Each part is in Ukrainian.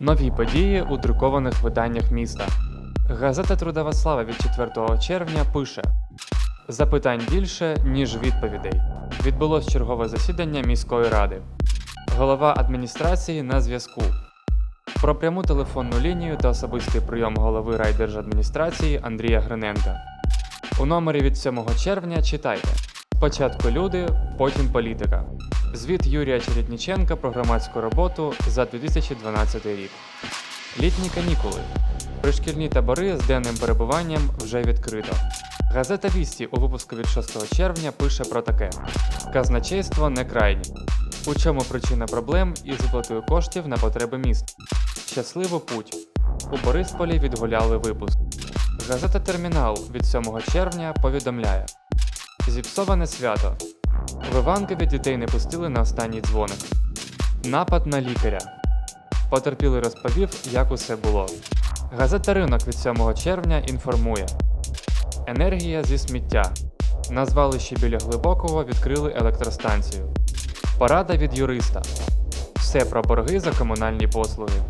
Нові події у друкованих виданнях міста. Газета Трудова Слава від 4 червня пише: Запитань більше, ніж відповідей. Відбулось чергове засідання міської ради. Голова адміністрації на зв'язку. Про пряму телефонну лінію та особистий прийом голови райдержадміністрації Андрія Гриненка. У номері від 7 червня читайте: Спочатку люди, потім політика. Звіт Юрія Чередніченка про громадську роботу за 2012 рік. Літні канікули. Пришкільні табори з денним перебуванням вже відкрито. Газета Вісті у випуску від 6 червня пише про таке: Казначейство не крайні. У чому причина проблем із виплатою коштів на потреби міст? Щасливо путь. У Борисполі відгуляли випуск. Газета Термінал від 7 червня повідомляє: Зіпсоване свято. В Іванкові дітей не пустили на останній дзвоник. Напад на лікаря. Потерпілий розповів, як усе було. Газета Ринок від 7 червня інформує: Енергія зі сміття. На звалищі біля глибокого відкрили електростанцію. Порада від юриста. Все про борги за комунальні послуги.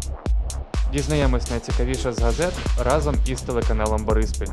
Дізнаємось найцікавіше з газет разом із телеканалом Бориспіль.